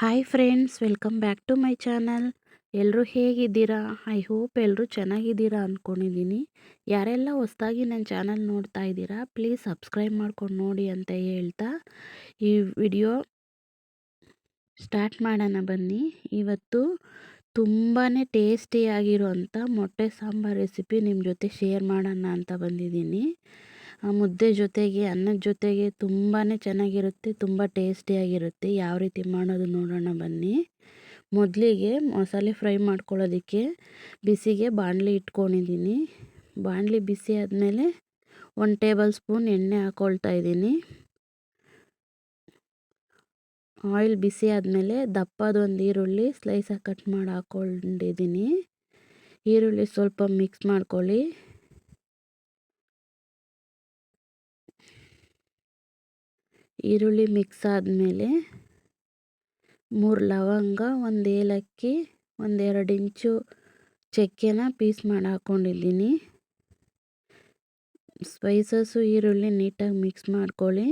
Hi friends welcome back to my channel ಎಲ್ಲರೂ ಹೇಗಿದ್ದೀರಾ? I hope ಎಲ್ಲರೂ ಚೆನ್ನಾಗಿದ್ದೀರಾ ಅಂದ್ಕೊಂಡಿದ್ದೀನಿ ಯಾರೆಲ್ಲ ಹೊಸ್ದಾಗಿ ನನ್ನ ಚಾನಲ್ ನೋಡ್ತಾ ಇದ್ದೀರಾ ಪ್ಲೀಸ್ ಸಬ್ಸ್ಕ್ರೈಬ್ ಮಾಡ್ಕೊಂಡು ನೋಡಿ ಅಂತ ಹೇಳ್ತಾ ಈ ವಿಡಿಯೋ ಸ್ಟಾರ್ಟ್ ಮಾಡೋಣ ಬನ್ನಿ. ಇವತ್ತು ತುಂಬಾ ಟೇಸ್ಟಿಯಾಗಿರೋಂಥ ಮೊಟ್ಟೆ ಸಾಂಬಾರು ರೆಸಿಪಿ ನಿಮ್ಮ ಜೊತೆ ಶೇರ್ ಮಾಡೋಣ ಅಂತ ಬಂದಿದ್ದೀನಿ. ಮುದ್ದೆ ಜೊತೆಗೆ, ಅನ್ನದ ಜೊತೆಗೆ ತುಂಬಾ ಚೆನ್ನಾಗಿರುತ್ತೆ, ತುಂಬ ಟೇಸ್ಟಿಯಾಗಿರುತ್ತೆ. ಯಾವ ರೀತಿ ಮಾಡೋದು ನೋಡೋಣ ಬನ್ನಿ. ಮೊದಲಿಗೆ ಮಸಾಲೆ ಫ್ರೈ ಮಾಡ್ಕೊಳ್ಳೋದಕ್ಕೆ ಬಿಸಿಗೆ ಬಾಣಲಿ ಇಟ್ಕೊಂಡಿದ್ದೀನಿ. ಬಾಣಲಿ ಬಿಸಿ ಆದಮೇಲೆ ಒಂದು ಟೇಬಲ್ ಸ್ಪೂನ್ ಎಣ್ಣೆ ಹಾಕ್ಕೊಳ್ತಾ ಇದ್ದೀನಿ. ಆಯಿಲ್ ಬಿಸಿ ಆದಮೇಲೆ ದಪ್ಪದೊಂದು ಈರುಳ್ಳಿ ಸ್ಲೈಸಾಗಿ ಕಟ್ ಮಾಡಿ ಹಾಕ್ಕೊಂಡಿದ್ದೀನಿ ಈರುಳ್ಳಿ ಸ್ವಲ್ಪ ಮಿಕ್ಸ್ ಮಾಡ್ಕೊಳ್ಳಿ. ಈರುಳ್ಳಿ ಮಿಕ್ಸ್ ಆದಮೇಲೆ ಮೂರು ಲವಂಗ, ಒಂದು ಏಲಕ್ಕಿ ಒಂದೆರಡು ಇಂಚು ಚಕ್ಕೆನ ಪೀಸ್ ಮಾಡಿ ಹಾಕ್ಕೊಂಡಿದ್ದೀನಿ ಸ್ಪೈಸಸ್ಸು ಈರುಳ್ಳಿ ನೀಟಾಗಿ ಮಿಕ್ಸ್ ಮಾಡ್ಕೊಳ್ಳಿ.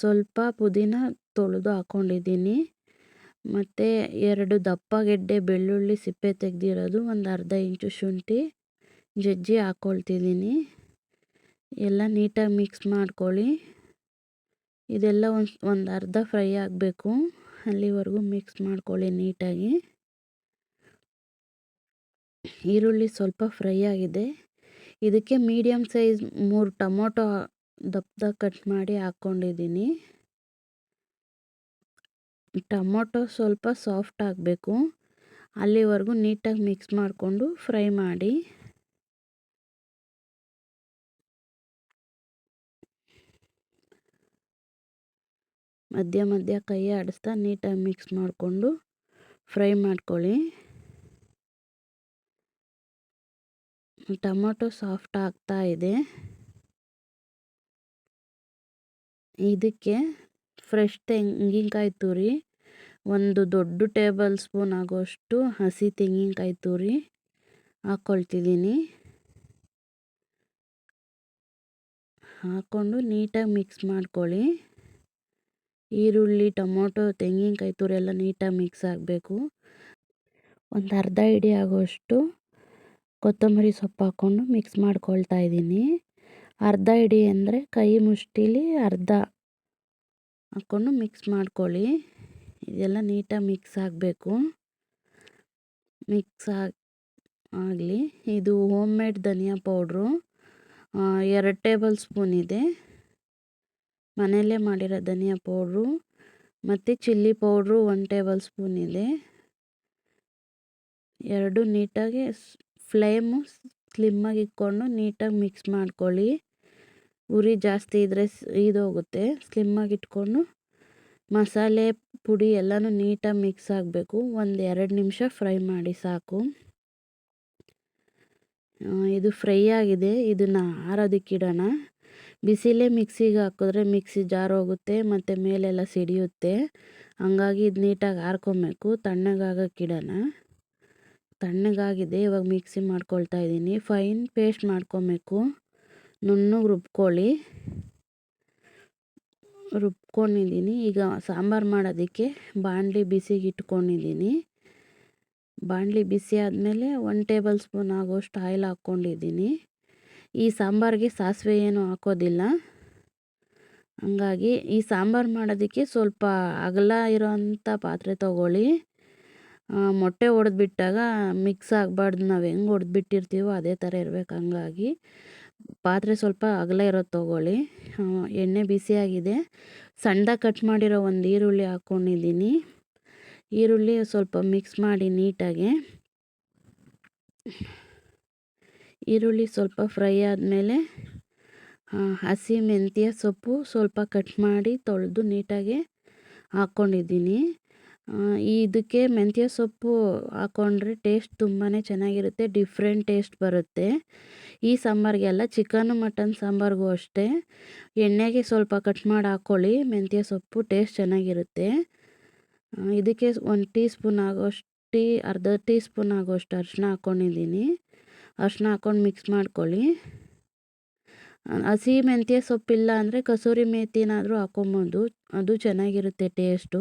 ಸ್ವಲ್ಪ ಪುದೀನ ತೊಳೆದು ಹಾಕ್ಕೊಂಡಿದ್ದೀನಿ ಮತ್ತು ಎರಡು ದಪ್ಪಗೆಡ್ಡೆ ಬೆಳ್ಳುಳ್ಳಿ ಸಿಪ್ಪೆ ತೆಗೆದಿರೋದು, ಒಂದು ಅರ್ಧ ಇಂಚು ಶುಂಠಿ ಜಜ್ಜಿ ಹಾಕ್ಕೊಳ್ತಿದ್ದೀನಿ ಎಲ್ಲ ನೀಟಾಗಿ ಮಿಕ್ಸ್ ಮಾಡ್ಕೊಳ್ಳಿ. ಇದೆಲ್ಲ ಒಂದು ಒಂದು ಅರ್ಧ ಫ್ರೈ ಆಗಬೇಕು. ಅಲ್ಲಿವರೆಗೂ ಮಿಕ್ಸ್ ಮಾಡ್ಕೊಳ್ಳಿ ನೀಟಾಗಿ. ಈರುಳ್ಳಿ ಸ್ವಲ್ಪ ಫ್ರೈ ಆಗಿದೆ. ಇದಕ್ಕೆ ಮೀಡಿಯಮ್ ಸೈಜ್ ಮೂರು ಟೊಮೊಟೊ ದಪ್ಪದಾಗ ಕಟ್ ಮಾಡಿ ಹಾಕ್ಕೊಂಡಿದ್ದೀನಿ. ಟೊಮೊಟೊ ಸ್ವಲ್ಪ ಸಾಫ್ಟ್ ಆಗಬೇಕು. ಅಲ್ಲಿವರೆಗೂ ನೀಟಾಗಿ ಮಿಕ್ಸ್ ಮಾಡಿಕೊಂಡು ಫ್ರೈ ಮಾಡಿ. ಮಧ್ಯ ಮಧ್ಯ ಕೈ ಆಡಿಸ್ತಾ ನೀಟಾಗಿ ಮಿಕ್ಸ್ ಮಾಡಿಕೊಂಡು ಫ್ರೈ ಮಾಡ್ಕೊಳ್ಳಿ. ಟೊಮೊಟೊ ಸಾಫ್ಟ್ ಆಗ್ತಾ ಇದೆ. ಇದಕ್ಕೆ ಫ್ರೆಶ್ ತೆಂಗಿನಕಾಯಿ ತುರಿ, ಒಂದು ದೊಡ್ಡ ಟೇಬಲ್ ಸ್ಪೂನ್ ಆಗೋಷ್ಟು ಹಸಿ ತೆಂಗಿನಕಾಯಿ ತುರಿ ಹಾಕ್ಕೊಳ್ತಿದ್ದೀನಿ ಹಾಕ್ಕೊಂಡು ನೀಟಾಗಿ ಮಿಕ್ಸ್ ಮಾಡ್ಕೊಳ್ಳಿ. ಈರುಳ್ಳಿ, ಟೊಮೊಟೊ, ತೆಂಗಿನಕಾಯಿ ತುರಿ ಎಲ್ಲ ನೀಟಾಗಿ ಮಿಕ್ಸ್ ಆಗಬೇಕು. ಒಂದು ಅರ್ಧ ಇಡಿ ಆಗೋಷ್ಟು ಕೊತ್ತಂಬರಿ ಸೊಪ್ಪು ಹಾಕ್ಕೊಂಡು ಮಿಕ್ಸ್ ಮಾಡ್ಕೊಳ್ತಾ ಇದ್ದೀನಿ. ಅರ್ಧ ಇಡಿ ಅಂದರೆ ಕೈ ಮುಷ್ಟಿಲಿ ಅರ್ಧ ಹಾಕ್ಕೊಂಡು ಮಿಕ್ಸ್ ಮಾಡ್ಕೊಳ್ಳಿ. ಇದೆಲ್ಲ ನೀಟಾಗಿ ಮಿಕ್ಸ್ ಆಗಬೇಕು. ಮಿಕ್ಸ್ ಆಗಿ, ಆಗಲಿ. ಇದು ಹೋಮ್ ಮೇಡ್ ಧನಿಯಾ ಪೌಡ್ರು ಎರಡು ಟೇಬಲ್ ಸ್ಪೂನ್ ಇದೆ. ಮನೆಯಲ್ಲೇ ಮಾಡಿರೋ ಧನಿಯಾ ಪೌಡ್ರು ಮತ್ತು chilli powder one tablespoon ಇದೆ. ಎರಡು ನೀಟಾಗಿ ಫ್ಲೇಮು ಸ್ಲಿಮ್ಮಾಗಿ ಇಟ್ಕೊಂಡು ನೀಟಾಗಿ ಮಿಕ್ಸ್ ಮಾಡ್ಕೊಳ್ಳಿ. ಉರಿ ಜಾಸ್ತಿ ಇದ್ದರೆ ಇದೋಗುತ್ತೆ ಸ್ಲಿಮ್ಮಾಗಿ ಇಟ್ಕೊಂಡು ಮಸಾಲೆ, ಪುಡಿ ಎಲ್ಲನೂ ನೀಟಾಗಿ ಮಿಕ್ಸ್ ಆಗಬೇಕು. ಒಂದು ಎರಡು ನಿಮಿಷ ಫ್ರೈ ಮಾಡಿ ಸಾಕು. ಇದು ಫ್ರೈ ಆಗಿದೆ. ಇದನ್ನು ಆರೋದಕ್ಕಿಡೋಣ. ಬಿಸಿಲೇ ಮಿಕ್ಸಿಗೆ ಹಾಕಿದ್ರೆ ಮಿಕ್ಸಿ ಜಾರು ಹೋಗುತ್ತೆ, ಮತ್ತು ಮೇಲೆಲ್ಲ ಸಿಡಿಯುತ್ತೆ. ಹಂಗಾಗಿ ಇದು ನೀಟಾಗಿ ಹಾರ್ಕೊಬೇಕು ತಣ್ಣಗಾಗಕ್ಕಿಡೋಣ ತಣ್ಣಗಾಗಿದೆ, ಇವಾಗ ಮಿಕ್ಸಿ ಮಾಡ್ಕೊಳ್ತಾ ಇದ್ದೀನಿ. ಫೈನ್ ಪೇಸ್ಟ್ ಮಾಡ್ಕೊಬೇಕು. ನುಣ್ಣಗೆ ರುಬ್ಕೊಳ್ಳಿ. ರುಬ್ಕೊಂಡಿದ್ದೀನಿ. ಈಗ ಸಾಂಬಾರು ಮಾಡೋದಕ್ಕೆ ಬಾಣಲಿ ಬಿಸಿಗೆ ಇಟ್ಕೊಂಡಿದ್ದೀನಿ. ಬಾಣಲಿ ಬಿಸಿ ಆದಮೇಲೆ ಒನ್ ಟೇಬಲ್ ಸ್ಪೂನ್ ಆಗೋಷ್ಟು ಆಯಿಲ್ ಹಾಕ್ಕೊಂಡಿದ್ದೀನಿ. ಈ ಸಾಂಬಾರಿಗೆ ಸಾಸಿವೆ ಏನು ಹಾಕೋದಿಲ್ಲ. ಹಂಗಾಗಿ ಈ ಸಾಂಬಾರು ಮಾಡೋದಕ್ಕೆ ಸ್ವಲ್ಪ ಅಗಲ ಇರೋಂಥ ಪಾತ್ರೆ ತೊಗೊಳ್ಳಿ. ಮೊಟ್ಟೆ ಒಡೆದ್ಬಿಟ್ಟಾಗ ಮಿಕ್ಸ್ ಆಗಬಾರ್ದು ನಾವು ಹೆಂಗೆ ಹೊಡೆದ್ಬಿಟ್ಟಿರ್ತೀವೋ ಅದೇ ಥರ ಇರಬೇಕು ಹಂಗಾಗಿ. ಪಾತ್ರೆ ಸ್ವಲ್ಪ ಅಗಲ ಇರೋದು ತೊಗೊಳ್ಳಿ. ಎಣ್ಣೆ ಬಿಸಿಯಾಗಿದೆ. ಸಣ್ಣದಾಗಿ ಕಟ್ ಮಾಡಿರೋ ಒಂದು ಈರುಳ್ಳಿ ಹಾಕ್ಕೊಂಡಿದ್ದೀನಿ ಈರುಳ್ಳಿ ಸ್ವಲ್ಪ ಮಿಕ್ಸ್ ಮಾಡಿ ನೀಟಾಗಿ. ಈರುಳ್ಳಿ ಸ್ವಲ್ಪ ಫ್ರೈ ಆದಮೇಲೆ ಹಸಿ ಮೆಂತ್ಯ ಸೊಪ್ಪು ಸ್ವಲ್ಪ ಕಟ್ ಮಾಡಿ ತೊಳೆದು ನೀಟಾಗಿ ಹಾಕ್ಕೊಂಡಿದ್ದೀನಿ ಇದಕ್ಕೆ ಮೆಂತ್ಯ ಸೊಪ್ಪು ಹಾಕ್ಕೊಂಡ್ರೆ ಟೇಸ್ಟ್ ತುಂಬಾ ಚೆನ್ನಾಗಿರುತ್ತೆ, ಡಿಫ್ರೆಂಟ್ ಟೇಸ್ಟ್ ಬರುತ್ತೆ. ಈ ಸಾಂಬಾರಿಗೆಲ್ಲ ಚಿಕನ್, ಮಟನ್ ಸಾಂಬಾರಿಗೂ ಅಷ್ಟೇ. ಎಣ್ಣೆಗೆ ಸ್ವಲ್ಪ ಕಟ್ ಮಾಡಿ ಹಾಕ್ಕೊಳ್ಳಿ ಮೆಂತ್ಯ ಸೊಪ್ಪು ಟೇಸ್ಟ್ ಚೆನ್ನಾಗಿರುತ್ತೆ. ಇದಕ್ಕೆ ಒಂದು ಟೀ ಸ್ಪೂನ್ ಆಗೋಷ್ಟು ಟೀ ಅರ್ಧ ಟೀ ಸ್ಪೂನ್ ಆಗೋಷ್ಟು ಅರಿಶಿನ ಹಾಕ್ಕೊಂಡಿದ್ದೀನಿ ಅರಿಶಿನ ಹಾಕ್ಕೊಂಡು ಮಿಕ್ಸ್ ಮಾಡ್ಕೊಳ್ಳಿ. ಹಸಿ ಮೆಂತ್ಯ ಸೊಪ್ಪಿಲ್ಲ ಅಂದರೆ ಕಸೂರಿ ಮೇಥಿನಾದರೂ ಹಾಕ್ಕೊಬೋದು. ಅದು ಚೆನ್ನಾಗಿರುತ್ತೆ ಟೇಸ್ಟು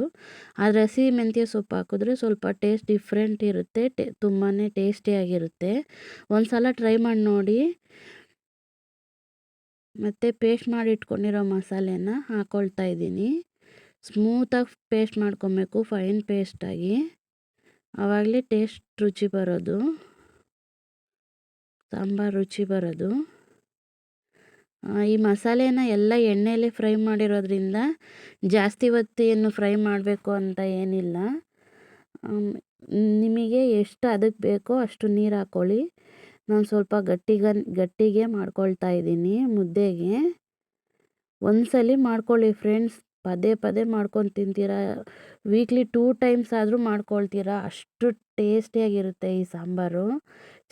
ಆದರೆ ಹಸಿ ಮೆಂತ್ಯ ಸೊಪ್ಪು ಹಾಕಿದ್ರೆ ಸ್ವಲ್ಪ ಟೇಸ್ಟ್ ಡಿಫ್ರೆಂಟ್ ಇರುತ್ತೆ, ಟೇ ತುಂಬಾ ಟೇಸ್ಟಿಯಾಗಿರುತ್ತೆ ಒಂದು ಸಲ ಟ್ರೈ ಮಾಡಿ ನೋಡಿ. ಮತ್ತು ಪೇಸ್ಟ್ ಮಾಡಿ ಇಟ್ಕೊಂಡಿರೋ ಮಸಾಲೆನ ಹಾಕ್ಕೊಳ್ತಾ ಇದ್ದೀನಿ. ಸ್ಮೂತಾಗಿ ಪೇಸ್ಟ್ ಮಾಡ್ಕೊಬೇಕು ಫೈನ್ ಪೇಸ್ಟಾಗಿ ಆವಾಗಲೇ ಟೇಸ್ಟ್ ರುಚಿ ಬರೋದು. ಸಾಂಬಾರು ರುಚಿ ಬರೋದು. ಈ ಮಸಾಲೆನ ಎಲ್ಲ ಎಣ್ಣೆಯಲ್ಲಿ ಫ್ರೈ ಮಾಡಿರೋದ್ರಿಂದ ಜಾಸ್ತಿ ಹೊತ್ತು ಏನು ಫ್ರೈ ಮಾಡಬೇಕು ಅಂತ ಏನಿಲ್ಲ. ನಿಮಗೆ ಎಷ್ಟು ಅದಕ್ಕೆ ಬೇಕೋ ಅಷ್ಟು ನೀರು ಹಾಕ್ಕೊಳ್ಳಿ ನಾನು ಸ್ವಲ್ಪ ಗಟ್ಟಿಗ ಗಟ್ಟಿಗೆ ಮಾಡ್ಕೊಳ್ತಾ ಇದ್ದೀನಿ ಮುದ್ದೆಗೆ. ಒಂದ್ಸಲ ಮಾಡ್ಕೊಳ್ಳಿ ಫ್ರೆಂಡ್ಸ್. ಪದೇ ಪದೇ ಮಾಡ್ಕೊಂಡು ತಿಂತೀರಾ? ವೀಕ್ಲಿ ಟೂ ಟೈಮ್ಸ್ ಆದರೂ ಮಾಡ್ಕೊಳ್ತೀರಾ? ಅಷ್ಟು ಟೇಸ್ಟಿಯಾಗಿರುತ್ತೆ ಈ ಸಾಂಬಾರು.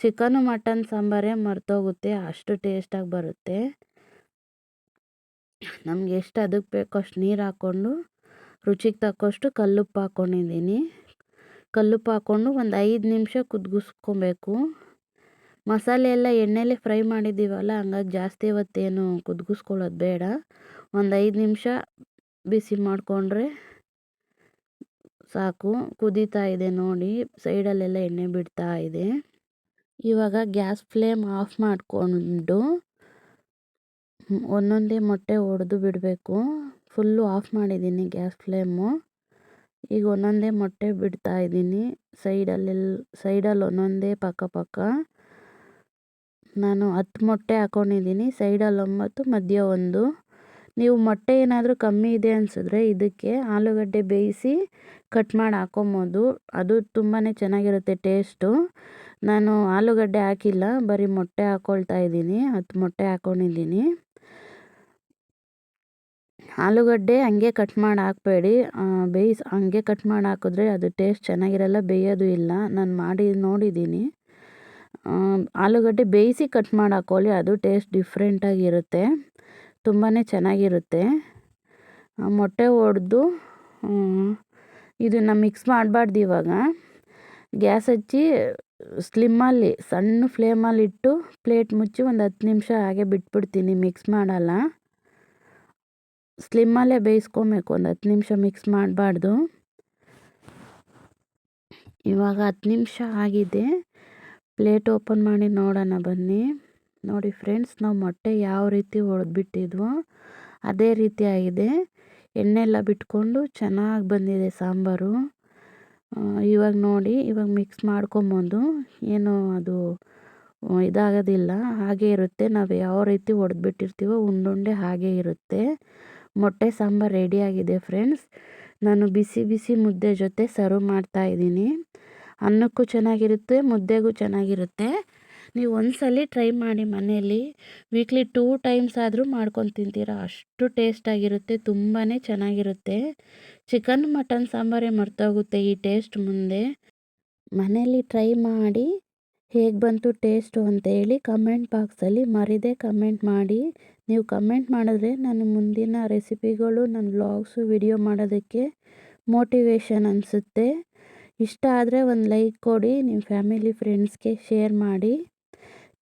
ಚಿಕನು, ಮಟನ್ ಸಾಂಬಾರೇ ಮರ್ತೋಗುತ್ತೆ, ಅಷ್ಟು ಟೇಸ್ಟಾಗಿ ಬರುತ್ತೆ. ನಮ್ಗೆ ಎಷ್ಟು ಅದಕ್ಕೆ ಬೇಕೋ ಅಷ್ಟು ನೀರು ಹಾಕ್ಕೊಂಡು, ರುಚಿಗೆ ತಕ್ಕಷ್ಟು ಕಲ್ಲುಪ್ಪು ಹಾಕ್ಕೊಂಡಿದ್ದೀನಿ ಕಲ್ಲುಪ್ಪು ಹಾಕ್ಕೊಂಡು ಒಂದು ಐದು ನಿಮಿಷ ಕುದಿಸ್ಕೊಬೇಕು ಮಸಾಲೆ ಎಲ್ಲ ಎಣ್ಣೆಲೆ ಫ್ರೈ ಮಾಡಿದ್ದೀವಲ್ಲ, ಹಂಗಾಗಿ ಜಾಸ್ತಿ ಹೊತ್ತೇನು ಕುದಿಸ್ಕೊಳ್ಳೋದು ಬೇಡ. ಒಂದು ಐದು ನಿಮಿಷ ಬಿಸಿ ಮಾಡಿಕೊಂಡ್ರೆ ಸಾಕು. ಕುದೀತಾ ಇದೆ ನೋಡಿ. ಸೈಡಲ್ಲೆಲ್ಲ ಎಣ್ಣೆ ಬಿಡ್ತಾ ಇದೆ. ಇವಾಗ ಗ್ಯಾಸ್ ಫ್ಲೇಮ್ ಆಫ್ ಮಾಡಿಕೊಂಡು ಒಂದೊಂದೇ ಮೊಟ್ಟೆ ಒಡೆದು ಬಿಡಬೇಕು. ಫುಲ್ಲು ಆಫ್ ಮಾಡಿದ್ದೀನಿ ಗ್ಯಾಸ್ ಫ್ಲೇಮು. ಈಗ ಒಂದೊಂದೇ ಮೊಟ್ಟೆ ಬಿಡ್ತಾ ಇದ್ದೀನಿ. ಸೈಡಲ್ಲೆಲ್ಲ ಸೈಡಲ್ಲಿ ಒಂದೊಂದೇ ಪಕ್ಕ ಪಕ್ಕ. ನಾನು ಹತ್ತು ಮೊಟ್ಟೆ ಹಾಕ್ಕೊಂಡಿದ್ದೀನಿ ಸೈಡಲ್ಲಿ ಒಂಬತ್ತು, ಮಧ್ಯ ಒಂದು. ನೀವು ಮೊಟ್ಟೆ ಏನಾದರೂ ಕಮ್ಮಿ ಇದೆ ಅನಿಸಿದ್ರೆ ಇದಕ್ಕೆ ಆಲೂಗಡ್ಡೆ ಬೇಯಿಸಿ ಕಟ್ ಮಾಡಿ ಹಾಕೊಬೋದು. ಅದು ತುಂಬಾ ಚೆನ್ನಾಗಿರುತ್ತೆ ಟೇಸ್ಟು ನಾನು ಆಲೂಗಡ್ಡೆ ಹಾಕಿಲ್ಲ, ಬರೀ ಮೊಟ್ಟೆ ಹಾಕ್ಕೊಳ್ತಾ ಇದ್ದೀನಿ ಹತ್ತು ಮೊಟ್ಟೆ ಹಾಕ್ಕೊಂಡಿದ್ದೀನಿ ಆಲೂಗಡ್ಡೆ ಹಂಗೆ ಕಟ್ ಮಾಡಿ ಹಾಕಬೇಡಿ. ಬೇಯಿಸಿ, ಹಂಗೆ ಕಟ್ ಮಾಡಿ ಹಾಕಿದ್ರೆ ಅದು ಟೇಸ್ಟ್ ಚೆನ್ನಾಗಿರಲ್ಲ, ಬೇಯೋದು ಇಲ್ಲ. ನಾನು ಮಾಡಿ ನೋಡಿದ್ದೀನಿ. ಆಲೂಗಡ್ಡೆ ಬೇಯಿಸಿ ಕಟ್ ಮಾಡಿ ಹಾಕೊಳ್ಳಿ, ಅದು ಟೇಸ್ಟ್ ಡಿಫ್ರೆಂಟಾಗಿರುತ್ತೆ ತುಂಬಾ ಚೆನ್ನಾಗಿರುತ್ತೆ. ಮೊಟ್ಟೆ ಒಡೆದು ಇದನ್ನು ಮಿಕ್ಸ್ ಮಾಡಬಾರ್ದು ಇವಾಗ. ಗ್ಯಾಸ್ ಹಚ್ಚಿ ಸ್ಲಿಮ್ಮಲ್ಲಿ ಸಣ್ಣ ಫ್ಲೇಮಲ್ಲಿ ಇಟ್ಟು ಪ್ಲೇಟ್ ಮುಚ್ಚಿ ಒಂದು ಹತ್ತು ನಿಮಿಷ ಹಾಗೆ ಬಿಟ್ಬಿಡ್ತೀನಿ ಮಿಕ್ಸ್ ಮಾಡಲ್ಲ. ಸ್ಲಿಮ್ಮಲ್ಲೇ ಬೇಯಿಸ್ಕೊಬೇಕು, ಒಂದು ಹತ್ತು ನಿಮಿಷ ಮಿಕ್ಸ್ ಮಾಡಬಾರ್ದು. ಇವಾಗ ಹತ್ತು ನಿಮಿಷ ಆಗಿದೆ. ಪ್ಲೇಟ್ ಓಪನ್ ಮಾಡಿ ನೋಡೋಣ ಬನ್ನಿ. ನೋಡಿ ಫ್ರೆಂಡ್ಸ್, ನಾವು ಮೊಟ್ಟೆ ಯಾವ ರೀತಿ ಹೊಡೆದ್ಬಿಟ್ಟಿದ್ವೋ ಅದೇ ರೀತಿ ಆಗಿದೆ. ಎಣ್ಣೆ ಎಲ್ಲ ಬಿಟ್ಕೊಂಡು ಚೆನ್ನಾಗಿ ಬಂದಿದೆ ಸಾಂಬಾರು. ಇವಾಗ ನೋಡಿ, ಇವಾಗ ಮಿಕ್ಸ್ ಮಾಡ್ಕೊಂಬಂದು ಏನು ಅದು ಇದಾಗೋದಿಲ್ಲ, ಹಾಗೆ ಇರುತ್ತೆ. ನಾವು ಯಾವ ರೀತಿ ಹೊಡೆದ್ಬಿಟ್ಟಿರ್ತೀವೋ ಉಂಡುಂಡೆ ಹಾಗೆ ಇರುತ್ತೆ. ಮೊಟ್ಟೆ ಸಾಂಬಾರು ರೆಡಿಯಾಗಿದೆ ಫ್ರೆಂಡ್ಸ್. ನಾನು ಬಿಸಿ ಬಿಸಿ ಮುದ್ದೆ ಜೊತೆ ಸರ್ವ್ ಮಾಡ್ತಾಯಿದ್ದೀನಿ ಅನ್ನಕ್ಕೂ ಚೆನ್ನಾಗಿರುತ್ತೆ, ಮುದ್ದೆಗೂ ಚೆನ್ನಾಗಿರುತ್ತೆ. ನೀವು ಒಂದ್ಸಲ ಟ್ರೈ ಮಾಡಿ ಮನೆಯಲ್ಲಿ ವೀಕ್ಲಿ ಟೂ ಟೈಮ್ಸ್ ಆದರೂ ಮಾಡ್ಕೊಂಡು ತಿಂತೀರ? ಅಷ್ಟು ಟೇಸ್ಟಾಗಿರುತ್ತೆ ತುಂಬಾ ಚೆನ್ನಾಗಿರುತ್ತೆ. ಚಿಕನ್ ಮಟನ್ ಸಾಂಬಾರೇ ಮರ್ತೋಗುತ್ತೆ ಈ ಟೇಸ್ಟ್ ಮುಂದೆ? ಮನೆಯಲ್ಲಿ ಟ್ರೈ ಮಾಡಿ, ಹೇಗೆ ಬಂತು ಟೇಸ್ಟು ಅಂತೇಳಿ ಕಮೆಂಟ್ ಬಾಕ್ಸಲ್ಲಿ ಮರಿದೆ ಕಮೆಂಟ್ ಮಾಡಿ. ನೀವು ಕಮೆಂಟ್ ಮಾಡಿದ್ರೆ ನಾನು ಮುಂದಿನ ರೆಸಿಪಿಗಳು ನನ್ನ ವ್ಲಾಗ್ಸು ವಿಡಿಯೋ ಮಾಡೋದಕ್ಕೆ ಮೋಟಿವೇಶನ್ ಅನಿಸುತ್ತೆ. ಇಷ್ಟ ಆದರೆ ಒಂದು ಲೈಕ್ ಕೊಡಿ ನಿಮ್ಮ ಫ್ಯಾಮಿಲಿ ಫ್ರೆಂಡ್ಸ್ಗೆ ಶೇರ್ ಮಾಡಿ.